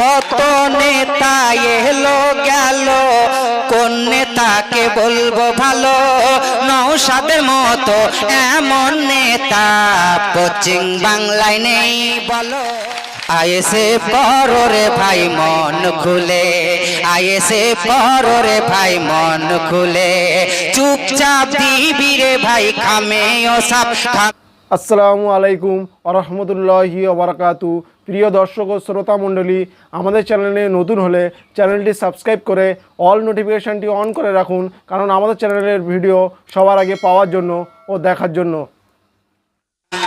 কত নেতা এলো গেল? কোন নেতাকে বলব ভালো? নৌসাদের মতো এমন নেতা পশ্চিম বাংলায় নেই, বলো। আয়েসে পরে ভাই, মন খুলে। আয়েসে পরে ভাই, মন খুলে। চুপচাপ দিবি রে ভাই, খামে ও সাপ আসসালামু আলাইকুম আরহামদুল্লাহি ওবরাকাতু প্রিয় দর্শক ও শ্রোতা মণ্ডলী, আমাদের চ্যানেলে নতুন হলে চ্যানেলটি সাবস্ক্রাইব করে অল নোটিফিকেশানটি অন করে রাখুন, কারণ আমাদের চ্যানেলের ভিডিও সবার আগে পাওয়ার জন্য ও দেখার জন্য।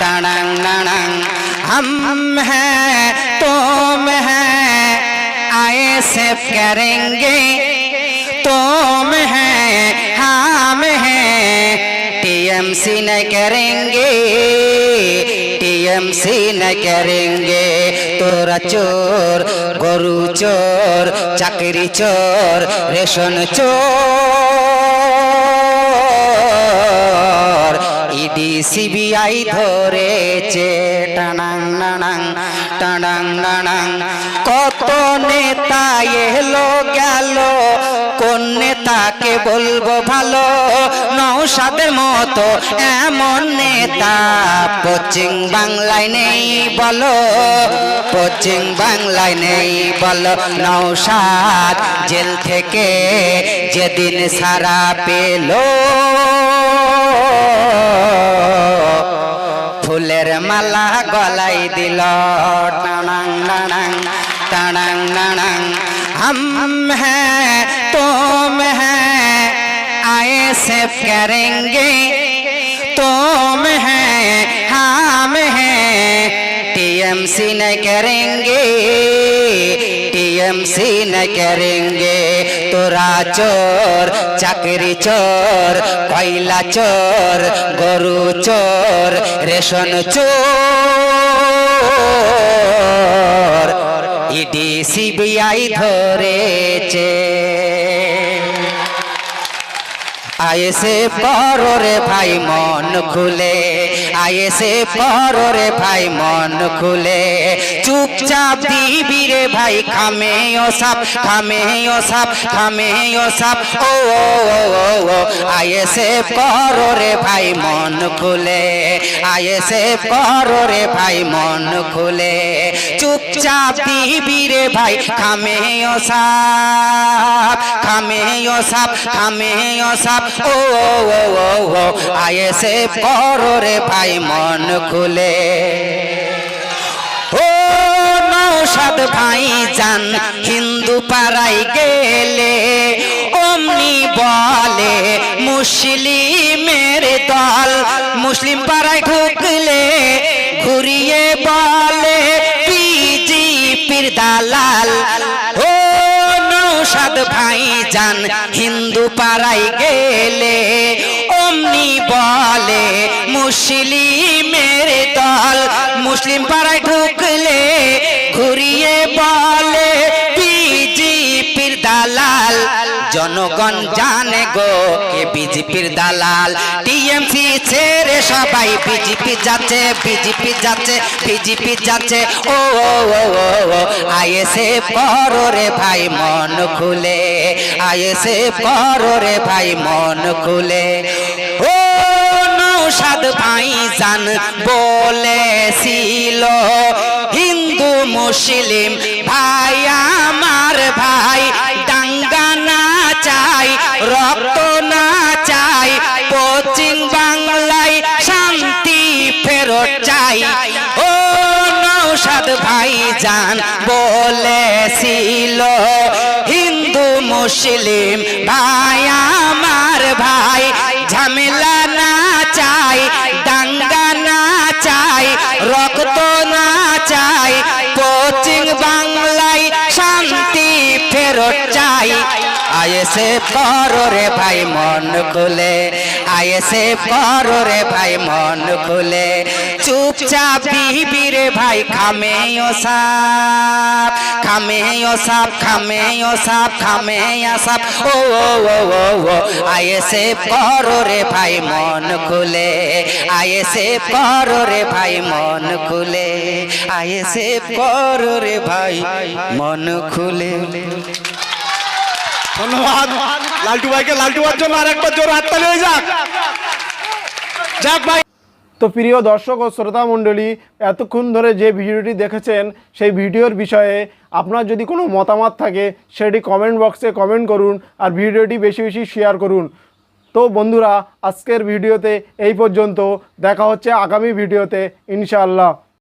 টানাং নানাং हम हैं तुम हैं आए से करेंगे तुम हैं हम हैं टीएमसी न करेंगे टीएमसी न करेंगे তোরা চোর গরু চোর চাকরি চোর রেশন চোর ইডি সিবিআই ধরেছে টানাং নানাং টানাং নানাং কত নেতা এলো গেল কোন নেতাকে বলব ভালো সাদের মতো এমন নেতা। পশ্চিম বাংলায় নেই বলো, পশ্চিম বাংলায় নেই বলো নৌসাদ জেল থেকে যেদিন সারা পেল, ফুলের মালা গলাই দিল। টানাং নানাং টানাং নানাং হাম হ্যাঁ তোম হ্যাঁ आए से करेंगे तुम हैं हम हैं टीएमसी न करेंगे टीएमसी न करेंगे তোরা চোর চাকরি চোর কয়লা চোর গরু চোর রেশন চোর ইডি সিবিআই ধরেছে আয়েসে রে ভাই মন খুলে। আয়েসে পরে ভাই, মন খুলে। চুপচাপ দিবি রে ভাই খামে ও সাপ খামে ও সাপ খামে ও সাপ ও আয়েসে পরে ভাই, মন খুলে। আয়েসে পরে ভাই, মন খুলে। চুপচাপ দিবি রে ভাই খামে ও সাপ খামে ও সাপ খামে ও সাপ ও আয়েসে পরে ভাই মন খুলে। ও নৌসাদ ভাই যান হিন্দু পাড়াই গেলে অমনি বলে, মুসলিমের দল, মুসলিম পাড়ায় ঢুকলে ঘুরিয়ে বলে, বিজেপির দালাল। ও নৌসাদ ভাই যান হিন্দু পাড়ায় গেলে মুসলিমের দল, মুসলিম পাড়ায় ঢুকলে, ঘুরিয়ে বলে, বিজেপির দালাল। জনগণ জানে গো কে বিজেপির দালাল। টিএমসি ছেড়ে সবাই বিজেপি যাচ্ছে বিজেপি যাচ্ছে বিজেপি যাচ্ছে। ও আইএসএ পরে ভাই, মন খুলে। আইএসএ পরে ভাই, মন খুলে। ভাই জান বলেছিল, হিন্দু মুসলিম ভাই, আমার ভাই, দাঙ্গা না চাই, রক্ত না চাই, পশ্চিম বাংলায় শান্তি ফেরত চাই। ও নৌসাদ জান বলেছিল, হিন্দু মুসলিম ভাই চাই। আয়েসে পড়ো রে ভাই, মন খুলে। আয়েসে পড়ো রে ভাই, মন খুলে। চুপচাপ দিবি রে ভাই, খামে ও সাপ, খামে ও সাপ, খামে ও সাপ, খামে ও সাপ। ও ও ও ও ও আয়েসে পড়ো রে ভাই, মন খুলে। আয়েসে পড়ো রে ভাই, মন খুলে। আয়েসে পড়ো রে ভাই, মন খুলে। ধন্যবাদ। লালটু ভাইকে লালটু জন্য আরেকবার জোর হাততালি হয়ে যাক। যাক ভাই। তো প্রিয় দর্শক ও শ্রোতা মণ্ডলী, এতক্ষণ ধরে যে ভিডিওটি দেখেছেন, সেই ভিডিওর বিষয়ে আপনার যদি কোনো মতামত থাকে, সেটি কমেন্ট বক্সে কমেন্ট করুন আর ভিডিওটি বেশি বেশি শেয়ার করুন। তো বন্ধুরা, আজকের ভিডিওতে এই পর্যন্ত। দেখা হচ্ছে আগামী ভিডিওতে, ইনশাআল্লাহ।